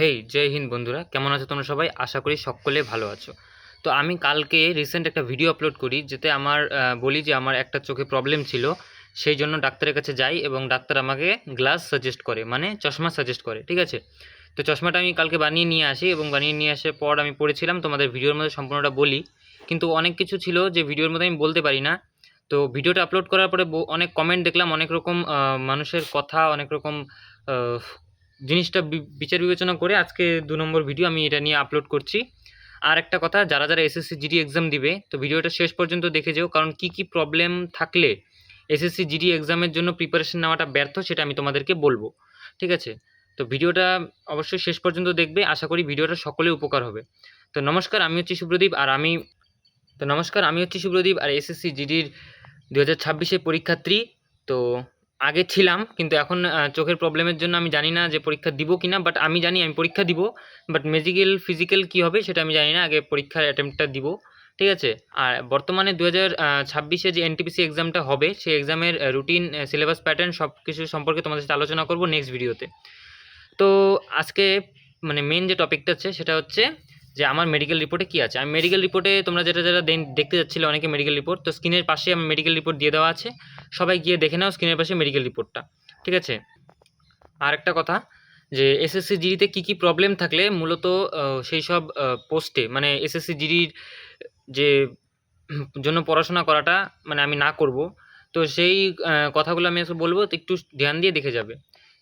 হেই, জয় হিন্দ বন্ধুরা, কেমন আছো তোমরা সবাই? আশা করি সকলে ভালো আছো। তো আমি কালকে রিসেন্ট একটা ভিডিও আপলোড করি, যেতে আমার বলি যে আমার একটা চোখে প্রবলেম ছিল, সেই জন্য ডাক্তারের কাছে যাই এবং ডাক্তার আমাকে গ্লাস সাজেস্ট করে মানে চশমা সাজেস্ট করে, ঠিক আছে? তো চশমাটা আমি কালকে বানিয়ে নিয়ে আসি এবং বানিয়ে নিয়ে আসার পর আমি পড়েছিলাম, তোমাদের ভিডিওর মধ্যে সম্পূর্ণটা বলি। কিন্তু অনেক কিছু ছিল যে ভিডিওর মধ্যে আমি বলতে পারি না। তো ভিডিওটা আপলোড করার পরে অনেক কমেন্ট দেখলাম, অনেক রকম মানুষের কথা, অনেক রকম জিনিসটা বিচার বিবেচনা করে আজকে দু নম্বর ভিডিও আমি এটা নিয়ে আপলোড করছি। আর একটা কথা, যারা যারা এসএসসি জিডি এক্সাম দিবে, তো ভিডিওটা শেষ পর্যন্ত দেখে যেও, কারণ কি কি প্রবলেম থাকলে এসএসসি জিডি এক্সামের জন্য প্রিপারেশন নেওয়াটা ব্যর্থ সেটা আমি তোমাদেরকে বলব। ঠিক আছে? তো ভিডিওটা অবশ্যই শেষ পর্যন্ত দেখবে, আশা করি ভিডিওটা সকলে উপকার হবে। তো নমস্কার, আমি হচ্ছি সুব্রদীপ, আর আমি, তো নমস্কার, আমি হচ্ছি সুব্রদীপ, আর এসএসসি জিডির দু হাজার ছাব্বিশের পরীক্ষার্থী, তো আগে ছিলাম, কিন্তু এখন চোখের প্রবলেমের জন্য আমি জানি না যে পরীক্ষা দিব কি না বাট আমি জানি আমি পরীক্ষা দিব বাট মেজিক্যাল ফিজিক্যাল কী হবে সেটা আমি জানি না, আগে পরীক্ষার অ্যাটেম্পটা দিব, ঠিক আছে? আর বর্তমানে দু হাজার ছাব্বিশে যে এনটিপিসি এক্সামটা হবে, সেই এক্সামের রুটিন সিলেবাস প্যাটার্ন সব কিছু সম্পর্কে তোমাদের সাথে আলোচনা করব নেক্সট ভিডিওতে তো। আজকে মানে মেন যে টপিকটা আছে, সেটা হচ্ছে যে আমার মেডিকেল রিপোর্টে কী আছে? আমি মেডিকেল রিপোর্টে তোমরা যেটা যেটা দেখতে যাচ্ছিলে অনেকে মেডিকেল রিপোর্ট তো স্ক্রিনের পাশে আমি মেডিকেল রিপোর্ট দিয়ে দেওয়া আছে। সবাই গিয়ে দেখে নাও স্ক্রিনের পাশে মেডিকেল রিপোর্টটা ঠিক আছে? আর একটা কথা, যে এসএসসি জিডিতে কী কী প্রবলেম থাকলে মূলত সেই সব পোস্টে মানে এসএসসি জিডির যে, জন্য পড়াশোনা করাটা মানে আমি না করব, তো সেই কথাগুলো আমি বলব একটু ধ্যান দিয়ে দেখে যাবে।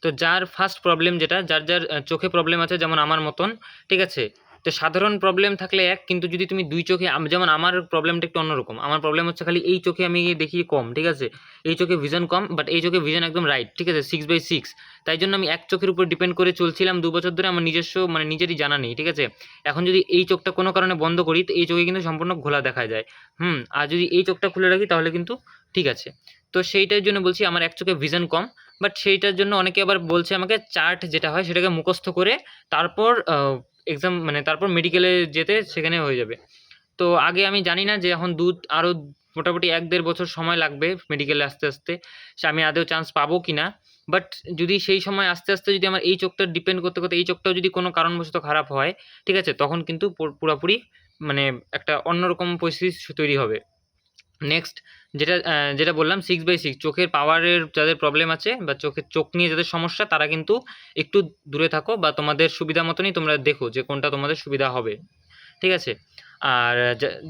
তো যার ফার্স্ট প্রবলেম যেটা, যার যার চোখে প্রবলেম আছে যেমন আমার মতন, ঠিক আছে? তো সাধারণ প্রবলেম থাকলে এক, কিন্তু যদি তুমি দুই চোখে যেমন আমার প্রবলেমটা একটু অন্যরকম। আমার প্রবলেম হচ্ছে খালি এই চোখে আমি দেখি কম, ঠিক আছে? এই চোখে ভিজন কম বাট এই চোখে ভিজন একদম রাইট ঠিক আছে? সিক্স বাই সিক্স তাই জন্য আমি এক চোখের উপর ডিপেন্ড করে চলছিলাম দু বছর ধরে, আমার নিজস্ব মানে নিজেরই জানা নেই, ঠিক আছে? এখন যদি এই চোখটা কোনো কারণে বন্ধ করি, তো এই চোখে কিন্তু সম্পূর্ণ ঘোলা দেখা যায়। হুম, আর যদি এই চোখটা খুলে রাখি, তাহলে কিন্তু ঠিক আছে। তো সেইটার জন্য বলছি আমার এক চোখে ভিজন কম বাট সেইটার জন্য অনেকে আবার বলছে আমাকে চার্ট যেটা হয়, সেটাকে মুখস্থ করে তারপর এক্সাম মানে তারপর মেডিকেলে যেতে সেখানে হয়ে যাবে। তো আগে আমি জানি না যে এখন দু আরও মোটামুটি এক দেড় বছর সময় লাগবে মেডিকেলে আস্তে আস্তে। সে আমি আদৌ চান্স পাবো কি না বাট যদি সেই সময় আস্তে আস্তে যদি আমার এই চোখটা ডিপেন্ড করতে করতে, এই চোখটাও যদি কোনো কারণবশত খারাপ হয়, ঠিক আছে, তখন কিন্তু পুরোপুরি মানে একটা অন্যরকম পরিস্থিতি তৈরি হবে। নেক্সট যেটা যেটা বললাম সিক্স বাই সিক্স চোখের পাওয়ারের যাদের প্রবলেম আছে বা চোখের চোখ নিয়ে যাদের সমস্যা, তারা কিন্তু একটু দূরে থাকো বা তোমাদের সুবিধা মতনই তোমরা দেখো যে কোনটা তোমাদের সুবিধা হবে। ঠিক আছে? আর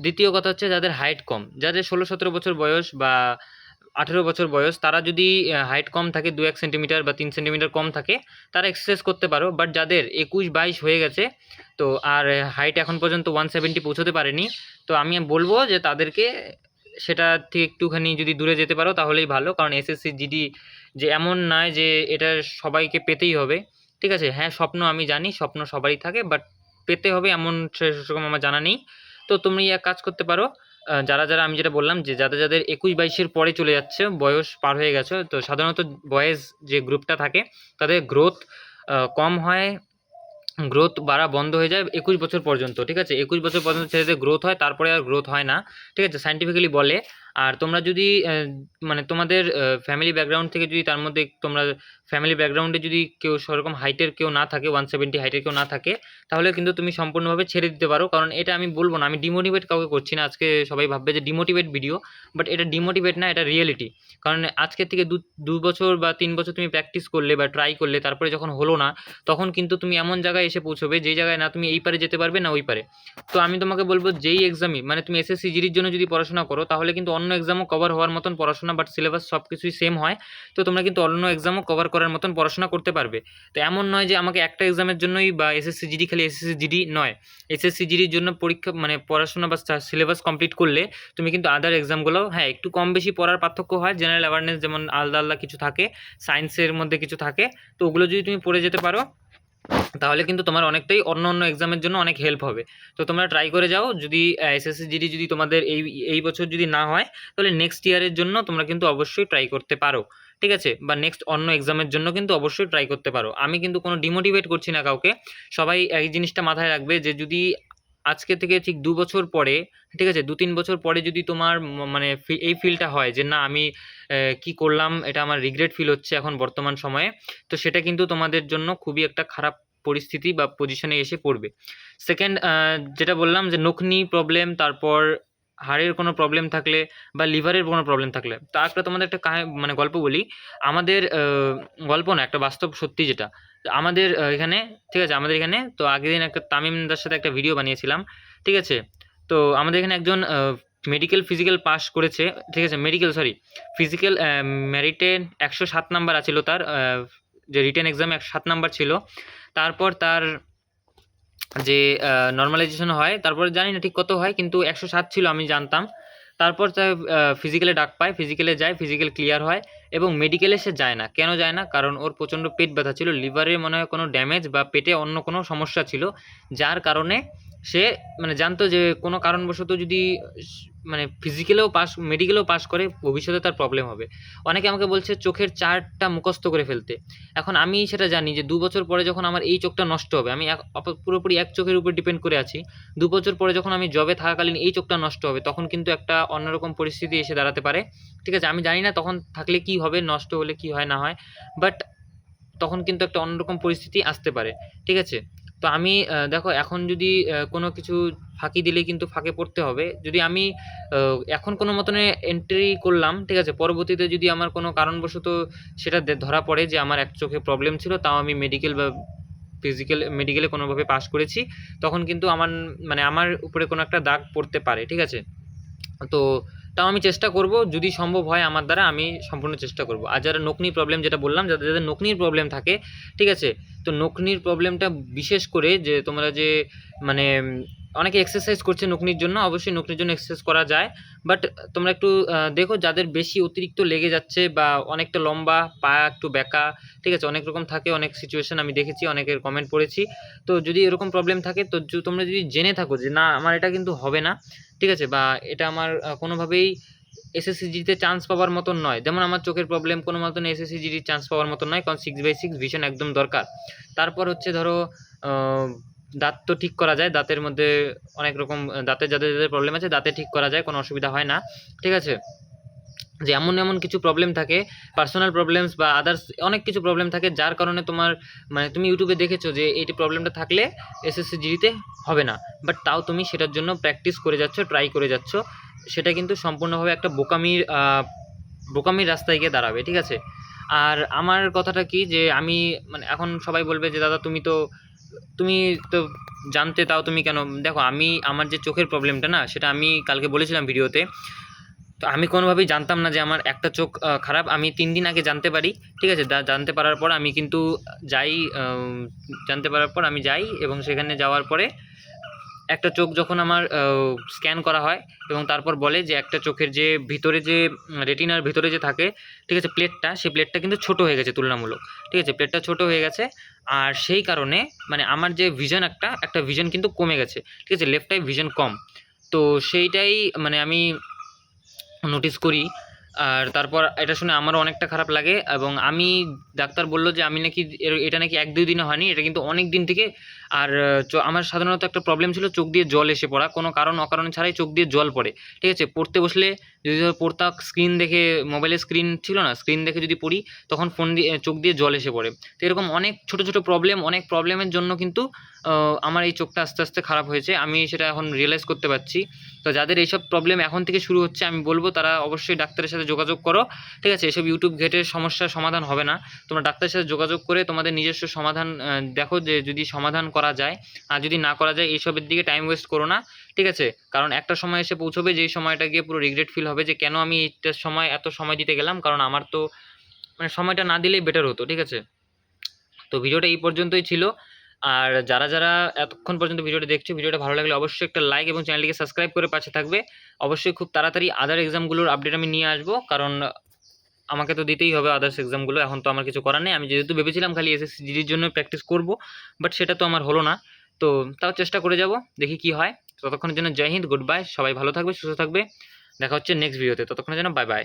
দ্বিতীয় কথা হচ্ছে যাদের হাইট কম, যাদের ষোলো, সতেরো বছর বয়স বা আঠেরো বছর বয়স, তারা যদি হাইট কম থাকে, দু এক সেন্টিমিটার বা তিন সেন্টিমিটার কম থাকে, তারা এক্সারসাইজ করতে পারো বাট যাদের একুশ, বাইশ হয়ে গেছে, তো আর হাইট এখন পর্যন্ত ওয়ান সেভেন্টি পৌঁছতে পারেনি, তো আমি বলব যে তাদেরকে সেটা থেকে একটুখানি যদি দূরে যেতে পারো তাহলেই ভালো। কারণ এসএসসি জিডি যে এমন নয় যে এটা সবাইকে পেতেই হবে। ঠিক আছে? হ্যাঁ স্বপ্ন আমি জানি, স্বপ্ন সবারই থাকে বাট পেতে হবে এমন সেরকম আমার জানা নেই। তো তুমি এক কাজ করতে পারো যারা যারা আমি যেটা বললাম যে যাদের যাদের একুশ বাইশের পরে চলে যাচ্ছে, বয়স পার হয়ে গেছে, তো সাধারণত বয়েজ যে গ্রুপটা থাকে, তাদের গ্রোথ কম হয় গ্রোথ বাড়া বন্ধ হয়ে যায় একুশ বছর পর্যন্ত, ঠিক আছে? একুশ বছর পর্যন্ত ছেলেদের গ্রোথ হয়, তারপরে আর গ্রোথ হয় না, ঠিক আছে? সাইন্টিফিক্যালি বলে। আর তোমরা যদি মানে তোমাদের ফ্যামিলি ব্যাকগ্রাউন্ড থেকে যদি তার মধ্যে তোমরা ফ্যামিলি ব্যাকগ্রাউন্ডে যদি কেউ সেরকম হাইটের কেউ না থাকে ওয়ান সেভেন্টি হাইটের কেউ না থাকে, তাহলে কিন্তু তুমি সম্পূর্ণভাবে ছেড়ে দিতে পারো। কারণ এটা আমি বলব না, আমি ডিমোটিভেট কাউকে করছি না। আজকে সবাই ভাববে যে ডিমোটিভেট ভিডিও বাট এটা ডিমোটিভেট না, এটা রিয়েলিটি কারণ আজকের থেকে দু দু বছর বা তিন বছর তুমি প্র্যাকটিস করলে বা ট্রাই করলে, তারপরে যখন হলো না, তখন কিন্তু তুমি এমন জায়গায় এসে পৌঁছবে যেই জায়গায় না তুমি এই পারে যেতে পারবে না ওই পারে। তো আমি তোমাকে বলব, যেই এক্সামই মানে তুমি এসএসসি জিডির জন্য যদি পড়াশোনা করো, তাহলে কিন্তু অন্য এক্সামও কভার হওয়ার মতন পড়াশোনা বাট সিলেবাস সব কিছুই সেম হয়, তো তোমরা কিন্তু অন্য এক্সামও কভার করার মতন পড়াশোনা করতে পারবে। তো এমন নয় যে আমাকে একটা এক্সামের জন্যই বা এসএসসি জিডি খালি এসএসসি জিডি নয়। এসএসসি জিডির জন্য পরীক্ষা মানে পড়াশোনা বা সিলেবাস কমপ্লিট করলে তুমি কিন্তু আদার এক্সামগুলো হ্যাঁ একটু কম বেশি পড়ার পার্থক্য হয় জেনারেল অ্যাওয়ারনেস যেমন আলাদা আলাদা কিছু থাকে সায়েন্সের মধ্যে কিছু থাকে, তো ওগুলো যদি তুমি পড়ে যেতে পারো তাহলে কিন্তু তোমার অনেকটাই অন্য অন্য এক্সামের জন্য অনেক হেল্প হবে। তো তোমরা ট্রাই করে যাও, যদি এসএসসি জিডি যদি তোমাদের এই এই বছর যদি না হয়, তাহলে নেক্সট ইয়ারের জন্য তোমরা কিন্তু অবশ্যই ট্রাই করতে পারো। ঠিক আছে? বা নেক্সট অন্য এক্সামের জন্য কিন্তু অবশ্যই ট্রাই করতে পারো। আমি কিন্তু কোনো ডিমোটিভেট করছি না কাউকে। সবাই এই জিনিসটা মাথায় রাখবে যে যদি আজকে থেকে ঠিক দু বছর পরে, ঠিক আছে? দু তিন বছর পরে যদি তোমার মানে এই ফিলটা হয় যে, না, আমি কি করলাম? এটা আমার রিগ্রেট ফিল হচ্ছে এখন বর্তমান সময়ে। তো সেটা কিন্তু তোমাদের জন্য খুবই একটা খারাপ পরিস্থিতি বা পজিশনে এসে পড়বে। সেকেন্ড যেটা বললাম যে নখনি প্রবলেম তারপর হাড়ের কোনো প্রবলেম থাকলে বা লিভারের কোনো প্রবলেম থাকলে। তা একটা তোমাদের একটা মানে গল্প বলি। আমাদের গল্প না, একটা বাস্তব সত্যি যেটা। আমাদের এখানে, ঠিক আছে, আমাদের এখানে, তো আগের দিন একটা তামিমদার সাথে একটা ভিডিও বানিয়েছিলাম, ঠিক আছে? তো আমাদের এখানে একজন মেডিকেল ফিজিক্যাল পাস করেছে, ঠিক আছে? মেডিকেল সরি ফিজিক্যাল মেরিটে একশো সাত নাম্বার আছিল তার যে রিটেন এক্সামে একশো সাত নাম্বার ছিল। তারপর তার যে নর্মালাইজেশন হয়, তারপরে জানি না ঠিক কত হয়, কিন্তু একশো সাত ছিল আমি জানতাম। তারপর তাই ফিজিক্যালে ডাক পায় ফিজিক্যালে যায় ফিজিক্যাল ক্লিয়ার হয়, এবং মেডিকেলে সে যায় না। কেন যায় না? কারণ ওর প্রচণ্ড পেট ব্যথা ছিল লিভারে মনে হয় কোনো ড্যামেজ বা পেটে অন্য কোনো সমস্যা ছিল, যার কারণে সে মানে জানতো যে, কোনো কারণবশত যদি মানে ফিজিক্যালেও পাস মেডিকেলেও পাস করে, ভবিষ্যতে তার প্রবলেম হবে। অনেকে আমাকে বলছে, চোখের চারটা মুখস্থ করে ফেলতে। এখন আমি সেটা জানি যে দু বছর পরে যখন আমার এই চোখটা নষ্ট হবে, আমি এক পুরোপুরি এক চোখের উপর ডিপেন্ড করে আছি দু বছর পরে যখন আমি জবে থাকাকালীন এই চোখটা নষ্ট হবে, তখন কিন্তু একটা অন্যরকম পরিস্থিতি এসে দাঁড়াতে পারে। ঠিক আছে, আমি জানি না তখন থাকলে কি হবে, নষ্ট হলে কি হয়, না হয় বাট তখন কিন্তু একটা অন্যরকম পরিস্থিতি আসতে পারে। ঠিক আছে? তো আমি দেখো এখন যদি কোনো কিছু ফাঁকি দিলেই কিন্তু ফাঁকে পড়তে হবে। যদি আমি এখন কোনো মতনে এন্ট্রি করলাম, ঠিক আছে, পরবর্তীতে যদি আমার কোনো কারণবশত সেটা ধরা পড়ে যে আমার এক চোখে প্রবলেম ছিল, তাও আমি মেডিকেল বা ফিজিক্যাল মেডিকেলে কোনোভাবে পাস করেছি, তখন কিন্তু আমার মানে আমার উপরে কোনো একটা দাগ পড়তে পারে, ঠিক আছে? তো তাও আমি চেষ্টা করব, যদি সম্ভব হয় আমার দ্বারা আমি সম্পূর্ণ চেষ্টা করব। আর যারা নকনির প্রবলেম যেটা বললাম, যাদের যাদের নকনির প্রবলেম থাকে, ঠিক আছে? তো নকনির প্রবলেমটা বিশেষ করে যে তোমরা যে মানে অনেকে এক্সারসাইজ করছে নকনির জন্য, অবশ্যই নকনির জন্য এক্সারসাইজ করা যায়। বাট তোমরা একটু দেখো যাদের বেশি অতিরিক্ত লেগে যাচ্ছে বা অনেকটা লম্বা পা একটু বেঁকা ঠিক আছে? অনেক রকম থাকে, অনেক সিচুয়েশন আমি দেখেছি, অনেকের কমেন্ট পড়েছি। তো যদি এরকম প্রবলেম থাকে, তো তোমরা যদি জেনে থাকো যে না, আমার এটা কিন্তু হবে না, ঠিক আছে? বা এটা আমার কোনোভাবেই এসএসসিজিতে চান্স পাওয়ার মতন নয়। যেমন আমার চোখের প্রবলেম কোনো মতন এসএসসিজির চান্স পাওয়ার মতন নয়, কারণ সিক্স বাই সিক্স ভিশন একদম দরকার। তারপর হচ্ছে ধরো দাঁত তো ঠিক করা যায়, দাঁতের মধ্যে অনেক রকম দাঁতের যাদের যাদের প্রবলেম আছে, দাঁতে ঠিক করা যায়, কোনো অসুবিধা হয় না, ঠিক আছে? যে এমন এমন কিছু প্রবলেম থাকে পার্সোনাল প্রবলেমস বা আদার্স অনেক কিছু প্রবলেম থাকে, যার কারণে তোমার মানে তুমি ইউটিউবে দেখেছ যে এইটি প্রবলেমটা থাকলে এসএসসি জিডিতে হবে না বাট তাও তুমি সেটার জন্য প্র্যাকটিস করে যাচ্ছ ট্রাই করে যাচ্ছ, সেটা কিন্তু সম্পূর্ণভাবে একটা বোকামির বোকামির রাস্তায় গিয়ে দাঁড়াবে, ঠিক আছে? আর আমার কথাটা কি যে আমি মানে এখন সবাই বলবে যে, দাদা, তুমি তো তুমি তো জানতে তাও তুমি কেন, দেখো আমি আমার যে চোখের প্রবলেমটা না, সেটা আমি কালকে বলেছিলাম ভিডিওতে, তো আমি কোনোভাবেই জানতাম না যে আমার একটা চোখ খারাপ, আমি তিন দিন আগে জানতে পারি, ঠিক আছে? জানতে পারার পর আমি কিন্তু যাই জানতে পারার পর আমি যাই এবং সেখানে যাওয়ার পরে একটা চোখ যখন আমার স্ক্যান করা হয় এবং তারপর বলে যে একটা চোখের যে ভিতরে যে, রেটিনার ভিতরে যে থাকে, ঠিক আছে প্লেটটা সেই প্লেটটা কিন্তু ছোট হয়ে গেছে তুলনামূলক, ঠিক আছে প্লেটটা ছোট হয়ে গেছে। আর সেই কারণে মানে আমার যে ভিশন একটা একটা ভিশন কিন্তু কমে গেছে, ঠিক আছে লেফট আই ভিশন কম। তো সেইটাই মানে আমি নোটিস করি আর তারপর এটা শুনে আমারও অনেকটা খারাপ লাগে এবং আমি ডাক্তার বলল যে আমি নাকি এটা নাকি এক দুই দিনে হয়নি, এটা কিন্তু অনেক দিন থেকে। আর আমার সাধারণত একটা প্রবলেম ছিল চোখ দিয়ে জল এসে পড়া, কোনো কারণ অকারণ ছাড়াই চোখ দিয়ে জল পড়ে। ঠিক আছে? পড়তে বসলে যদি ধরো পড়তা স্ক্রিন দেখে মোবাইলের স্ক্রিন ছিল না স্ক্রিন দেখে যদি পড়ি, তখন ফোন দিয়ে, চোখ দিয়ে জল এসে পড়ে। তো এরকম অনেক ছোট ছোট প্রবলেম অনেক প্রবলেমের জন্য কিন্তু আমার এই চোখটা আস্তে আস্তে খারাপ হয়েছে। আমি সেটা এখন রিয়েলাইজ করতে পারছি। তো যাদের এইসব প্রবলেম এখন থেকে শুরু হচ্ছে, আমি বলব তারা অবশ্যই ডাক্তারের সাথে যোগাযোগ করো। ঠিক আছে, এসব ইউটিউব ঘেটে সমস্যার সমাধান হবে না। তোমরা ডাক্তারের সাথে যোগাযোগ করে তোমাদের নিজস্ব সমাধান দেখো যে যদি সমাধান করা যায়, আর যদি না করা যায়, এইসবের দিকে টাইম ওয়েস্ট করো না। ঠিক আছে, কারণ একটা সময় এসে পৌঁছবে, যেই সময়টা গিয়ে পুরো রিগ্রেট ফিল হবে যে কেন আমি এইটার সময়, এত সময় দিতে গেলাম? কারণ আমার তো মানে সময়টা না দিলেই বেটার হতো, ঠিক আছে? তো ভিডিওটা এই পর্যন্তই ছিল। আর যারা যারা এতক্ষণ পর্যন্ত ভিডিওটা দেখছ, ভিডিওটা ভালো লাগলে অবশ্যই একটা লাইক এবং চ্যানেলটিকে সাবস্ক্রাইব করে পাশে থাকবে। অবশ্যই খুব তাড়াতাড়ি আদার এক্সামগুলোর আপডেট আমি নিয়ে আসব, কারণ আমাকে তো দিতেই হবে আদার্স এক্সামগুলো এখন তো আমার কিছু করার নেই। আমি যেহেতু ভেবেছিলাম খালি এসএসসি জিডির জন্য প্র্যাকটিস করব বাট সেটা তো আমার হলো না। তো তাও চেষ্টা করে যাব, দেখি কি হয়। ততক্ষণের জন্য জয় হিন্দ গুড বাই সবাই ভালো থাকবে, সুস্থ থাকবে। দেখা হচ্ছে নেক্সট ভিডিওতে ততক্ষণের জন্য বাই বাই